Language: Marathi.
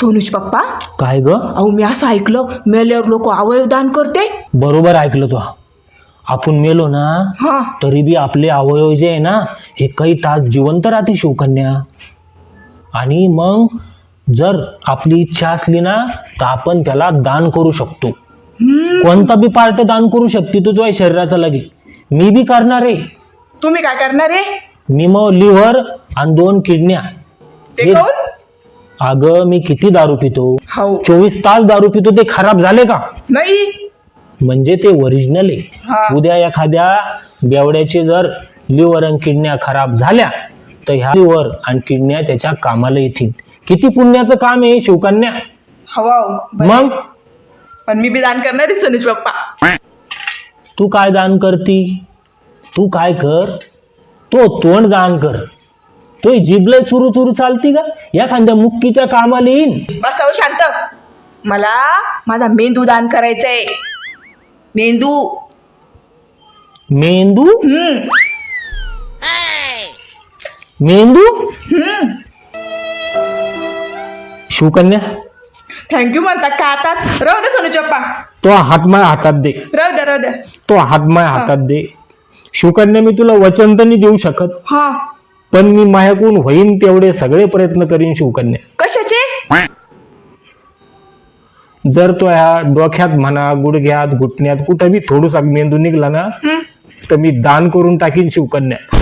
सोनूज पप्पा? काय ग? अहो मी असं ऐकलं मेल्यावर लोक अवयव दान करते. बरोबर ऐकलं तू. आपण मेलो ना हा. तरी बी आपले अवयव जे आहे ना हे काही तास जिवंत राहते शिवकन्या. आणि मग जर आपली इच्छा असली ना तर आपण त्याला दान करू शकतो. कोणता बी पार्ट दान करू शकते तू तुझ्या शरीराचा लगे. मी बी करणार आहे. तुम्ही काय करणार आहे? मी मग लिव्हर आणि दोन किडन्या ते हे- अगं मी किती दारू पितो? चोवीस तास दारू पितो ते खराब झाले का? नाही. म्हणजे ते ओरिजिनल आहे. उद्या एखाद्या बेवड्याचे जर लिव्हर आणि किडन्या खराब झाल्या तर ह्या लिव्हर आणि किडन्या त्याच्या कामाला येतील. किती पुण्याचं काम आहे शिवकन्या? हवा. मग? पण मी बी दान करणार आहे पप्पा तू काय दान करती? तू काय कर? तो तोंड दान कर. तो जिबले चुरू चुरू चालती का? एखाद्या मुक्कीच्या कामाला येईन. बस अहो शांत. मला माझा मेंदू दान करायचंय. मेंदू. मेंदू? हम्म. मेंदू? हम्म. शिवकन्या थँक्यू म्हणता का आताच? राहू दे सोनूज पप्पा तो हात माय हातात दे. राहू द्या राहू द्या तो हात माय हातात दे. शिवकन्या मी तुला वचन तर नाही देऊ शकत. हा. पण मी माझ्याकडून होईन तेवढे सगळे प्रयत्न करीन शिवकन्या. कशाचे? जर तो ह्या डोक्यात म्हणा गुडघ्यात घुटण्यात कुठं बी थोडूसा मेंदू निघला ना तर मी दान करून टाकीन शिवकन्या.